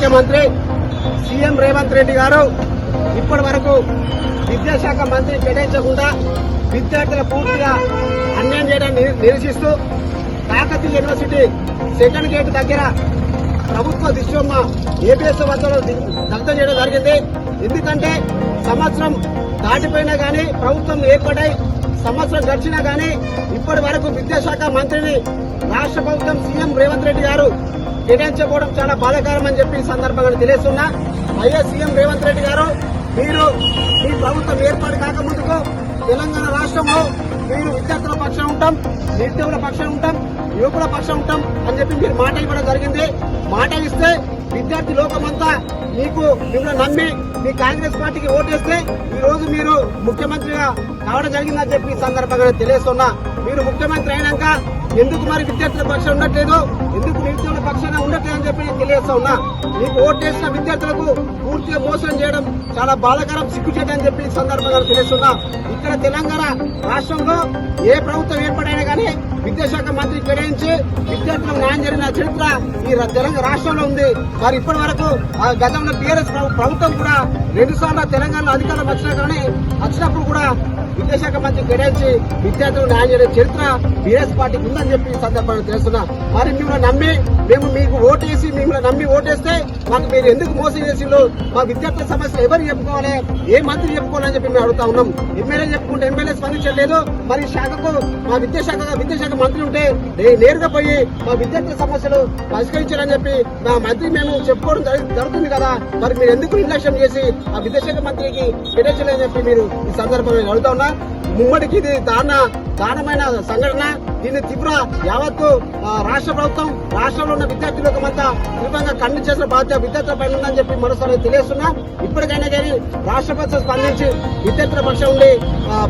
ముఖ్యమంత్రి సీఎం రేవంత్ రెడ్డి గారు ఇప్పటి వరకు విద్యాశాఖ మంత్రి కేటాయించకుండా విద్యార్థుల పూర్తిగా అన్యాయం చేయడాన్ని నిరసిస్తూ కాకతీ యూనివర్సిటీ సెకండ్ గేట్ దగ్గర ప్రభుత్వ దిశమ్మ ఏపీఎస్ వద్దలో దగ్ధం చేయడం జరిగింది. ఎందుకంటే సంవత్సరం దాటిపోయినా కానీ ప్రభుత్వం ఏర్పడై సంవత్సరం గడిచినా కానీ ఇప్పటి వరకు విద్యాశాఖ మంత్రిని రాష్ట్ర ప్రభుత్వం సీఎం రేవంత్ రెడ్డి గారు కేటాయించకపోవడం చాలా బాధాకరం అని చెప్పి ఈ సందర్భంగా తెలియస్తున్నా అయ్యా సీఎం రేవంత్ రెడ్డి గారు మీరు మీ ప్రభుత్వం ఏర్పాటు కాకముందుకు తెలంగాణ రాష్ట్రంలో మీరు విద్యార్థుల పక్షం ఉంటాం నిరుద్యోగుల పక్షం ఉంటాం యువకుల పక్షం ఉంటాం అని చెప్పి మీరు మాట ఇవ్వడం జరిగింది. మాట ఇస్తే విద్యార్థి లోకమంతా మీకు మిమ్మల్ని నమ్మి మీ కాంగ్రెస్ పార్టీకి ఓటేస్తే ఈ రోజు మీరు ముఖ్యమంత్రిగా కావడం జరిగిందని చెప్పి ఈ సందర్భంగా తెలియస్తున్నా మీరు ముఖ్యమంత్రి అయినాక ఎందుకు మరి విద్యార్థుల పక్షం ఉండట్లేదు? ఎందుకు నిరుద్యోగుల పక్షాన ఉండట్లేదు అని చెప్పి నేను తెలియజేస్తా ఉన్నా. మీకు ఓటేసిన విద్యార్థులకు పూర్తిగా మోసం చేయడం చాలా బాధాకరం చేయడం అని చెప్పి సందర్భంగా తెలియస్తున్నా ఇక్కడ తెలంగాణ రాష్ట్రంలో ఏ ప్రభుత్వం ఏర్పడైనా కానీ విద్యాశాఖ మంత్రి కేటాయించి విద్యార్థులకు న్యాయం జరిగిన చరిత్ర ఈ తెలంగాణ రాష్ట్రంలో ఉంది. మరి ఇప్పటి వరకు ఆ గతంలో టీఆర్ఎస్ ప్రభుత్వం కూడా రెండు సార్లు తెలంగాణలో అధికారం వచ్చినా కానీ వచ్చినప్పుడు కూడా విద్యాశాఖ మంత్రి కేటాయించి విద్యార్థులకు న్యాయం చేసే చరిత్ర బీఆర్ఎస్ పార్టీకి ఉందని చెప్పి సందర్భంగా తెలుస్తున్నా. మరి మిమ్మల్ని నమ్మి మేము మీకు ఓటేసి మిమ్మల్ని నమ్మి ఓటేస్తే మాకు మీరు ఎందుకు మోసం చేసిండ్రు? మా విద్యార్థుల సమస్యలు ఎవరు చెప్పుకోవాలి? ఏ మంత్రి చెప్పుకోవాలని చెప్పి మేము అడుగుతా ఉన్నాం. ఎమ్మెల్యే చెప్పుకుంటే ఎమ్మెల్యే స్పందించలేదు మరి శాఖకు మా విద్యాశాఖ విద్యాశాఖ మంత్రి ఉంటే నేను నేరుగా పోయి మా విద్యార్థుల సమస్యలు పరిష్కరించాలని చెప్పి మా మంత్రి మేము చెప్పుకోవడం జరుగుతుంది కదా. మరి మీరు ఎందుకు నిర్లక్ష్యం చేసి ఆ విద్యాశాఖ మంత్రికి కేటాయించలేదని చెప్పి మీరు ఈ సందర్భంగా అడుగుతా ఉన్నా. ముమ్మడికి ఇది దారుణ దారుణమైన సంఘటన. దీన్ని తీవ్ర యావత్తు రాష్ట్ర ప్రభుత్వం రాష్ట్రంలో ఉన్న విద్యార్థులకు మధ్య తీవ్రంగా ఖండించాల్సిన బాధ్యత విద్యార్థుల పైన ఉందని చెప్పి మరోసారి తెలియస్తున్నా ఇప్పటికైనా కానీ రాష్ట్ర ప్రభుత్వం స్పందించి విద్యార్థుల పక్షం ఉండి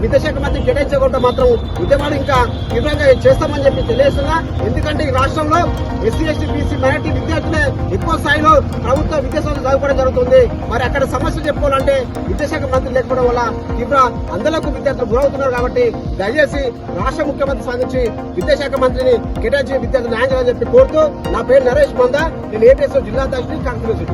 విద్యాశాఖ మంత్రి కేటాయించకుండా మాత్రం ఉద్యమాలు ఇంకా తీవ్రంగా చేస్తామని చెప్పి తెలియస్తున్నా ఎందుకంటే ఈ రాష్ట్రంలో ఎస్సీ ఎస్టీ బీసీ మైనార్టీ విద్యార్థులే ఎక్కువ స్థాయిలో ప్రభుత్వ విద్యా సంస్థలు చదువుకోవడం జరుగుతుంది. మరి అక్కడ సమస్యలు చెప్పుకోవాలంటే విద్యాశాఖ మంత్రి లేకపోవడం వల్ల తీవ్ర అందలకు విద్యార్థులు గురవుతున్నారు కాబట్టి దయచేసి రాష్ట్ర ముఖ్యమంత్రి స్పందించి విద్యాశాఖ మంత్రిని కేటాయించిన విద్యార్థులు న్యాయం చేయాలని చెప్పి కోరుతూ నా పేరు నరేష్ మంద నేను ఏపీఎస్ జిల్లా అధ్యక్షుడు కాంగ్రెస్